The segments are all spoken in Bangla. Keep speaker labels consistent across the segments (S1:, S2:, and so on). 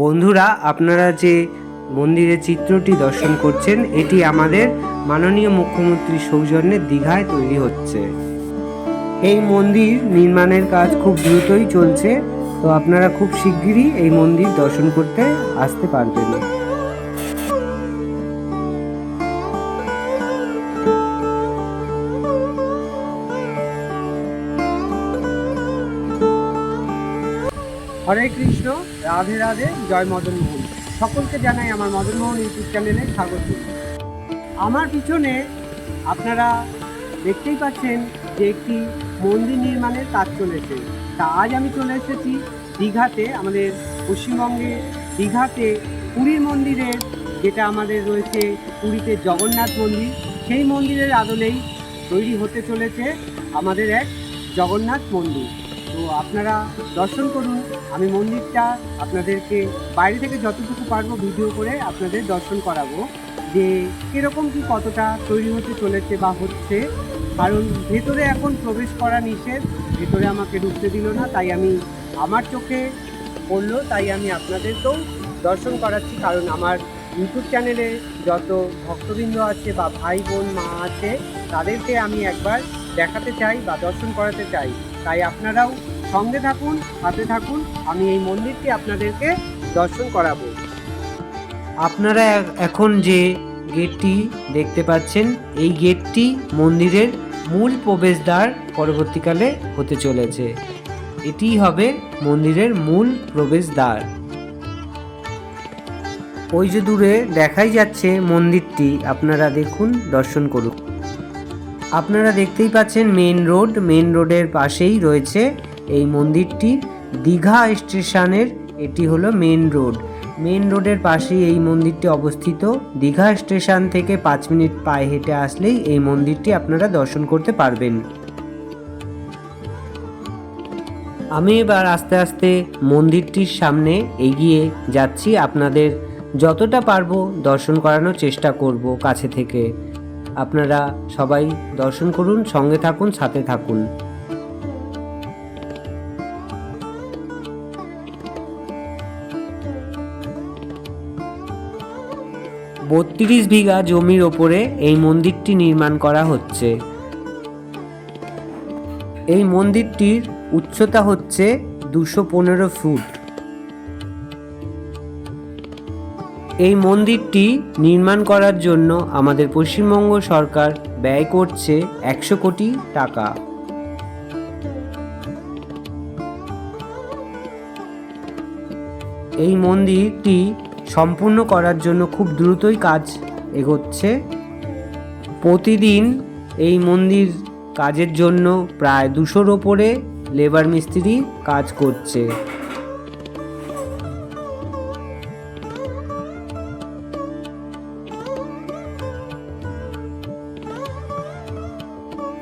S1: বন্ধুরা, আপনারা যে মন্দিরের চিত্রটি দর্শন করছেন, এটি আমাদের মাননীয় মুখ্যমন্ত্রী সৌজন্যে দীঘায় তৈরি হচ্ছে। এই মন্দির নির্মাণের কাজ খুব দ্রুতই চলছে, তো আপনারা খুব শিগগিরই এই মন্দির দর্শন করতে আসতে পারবেন। হরে কৃষ্ণ, রাধে রাধে, জয় মদন মোহন সকলকে জানাই আমার মদন মোহন ইউটিউব চ্যানেলে স্বাগত। আমার পিছনে আপনারা দেখতেই পাচ্ছেন যে একটি মন্দির নির্মাণের কাজ চলেছে। তা আজ আমি চলে এসেছি দীঘাতে, আমাদের পশ্চিমবঙ্গে দীঘাতে পুরীর মন্দিরের যেটা আমাদের রয়েছে পুরীতে জগন্নাথ মন্দির। সেই মন্দিরের আদলেই তৈরি হতে চলেছে আমাদের এক জগন্নাথ মন্দির। তো আপনারা দর্শন করুন। আমি মন্দিরটা আপনাদেরকে বাইরে থেকে যতটুকু পারব ভিডিও করে আপনাদের দর্শন করাবো। যে কীরকম কি কতটা তৈরি হতে চলেছে বা হচ্ছে। কারণ ভেতরে এখন প্রবেশ করা নিষেধ, ভেতরে আমাকে ঢুকতে দিল না, তাই আমি আমার চোখে পড়ল, তাই আমি আপনাদেরকেও দর্শন করাচ্ছি। কারণ আমার ইউটিউব চ্যানেলে যত ভক্তবৃন্দ আছে বা ভাই বোন, মা আছে, তাদেরকে আমি একবার দেখাতে চাই বা দর্শন করাতে চাই। তাই আপনারাও সঙ্গে থাকুন হাতে থাকুন। আমি এই মন্দিরটি আপনাদেরকে দর্শন করাবো। আপনারা এখন যে গেটটি দেখতে পাচ্ছেন, এই গেটটি মন্দিরের মূল প্রবেশদ্বার পরবর্তীকালে হতে চলেছে। এটি হবে মন্দিরের মূল প্রবেশদ্বার। ওই যে দূরে দেখাই যাচ্ছে মন্দিরটি, আপনারা দেখুন, দর্শন করুন। আপনারা দেখতেই পাচ্ছেন মেন রোড মেন রোডের পাশেই রয়েছে এই মন্দিরটি। দীঘা স্টেশনের, এটি হলো মেন রোড মেন রোডের পাশেই এই মন্দিরটি অবস্থিত। দীঘা স্টেশন থেকে পাঁচ মিনিট পায়ে হেঁটে আসলেই এই মন্দিরটি আপনারা দর্শন করতে পারবেন। আমি এবার আস্তে আস্তে মন্দিরটির সামনে এগিয়ে যাচ্ছি। আপনাদের যতটা পারব দর্শন করানোর চেষ্টা করব কাছে থেকে। আপনারা সবাই দর্শন করুন, সঙ্গে থাকুন, সাথে থাকুন। বত্রিশ বিঘা জমির ওপরে এই মন্দিরটি নির্মাণ করা হচ্ছে। এই মন্দিরটির উচ্চতা হচ্ছে দুশো পনেরো ফুট। এই মন্দিরটি নির্মাণ করার জন্য আমাদের পশ্চিমবঙ্গ সরকার ব্যয় করছে একশো কোটি টাকা। এই মন্দিরটি সম্পূর্ণ করার জন্য খুব দ্রুতই কাজ এগোচ্ছে। প্রতিদিন এই মন্দির কাজের জন্য প্রায় দুশোর ওপরে লেবার মিস্ত্রি কাজ করছে।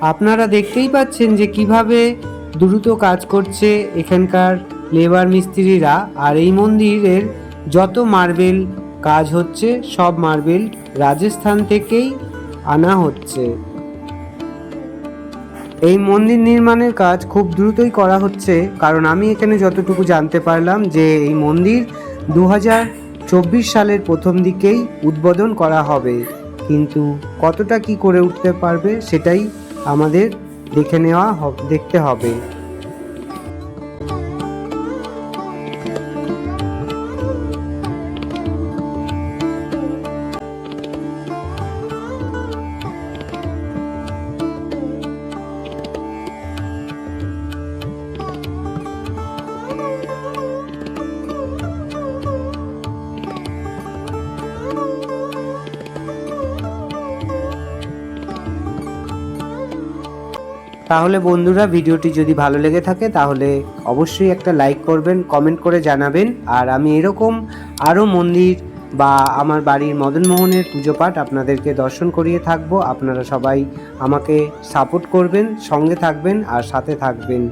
S1: আপনারা দেখতেই পাচ্ছেন যে কীভাবে দ্রুত কাজ করছে এখানকার লেবার মিস্ত্রিরা আর এই মন্দিরের যত মার্বেল কাজ হচ্ছে, সব মার্বেল রাজস্থান থেকেই আনা হচ্ছে। এই মন্দির নির্মাণের কাজ খুব দ্রুতই করা হচ্ছে, কারণ আমি এখানে যতটুকু জানতে পারলাম যে এই মন্দির দু চব্বিশ সালের প্রথম দিকেই উদ্বোধন করা হবে। কিন্তু কতটা কি করে উঠতে পারবে সেটাই আমাদের দেখে নেওয়া দেখতে হবে। তাহলে বন্ধুরা ভিডিওটি যদি ভালো লেগে থাকে, তাহলে অবশ্যই একটা লাইক করবেন কমেন্ট করে জানাবেন। আর আমি এরকম আরও মন্দির বা আমার বাড়ির মদনমোহনের পুজো পাঠ আপনাদেরকে দর্শন করিয়ে থাকব। আপনারা সবাই আমাকে সাপোর্ট করবেন, সঙ্গে থাকবেন আর সাথে থাকবেন।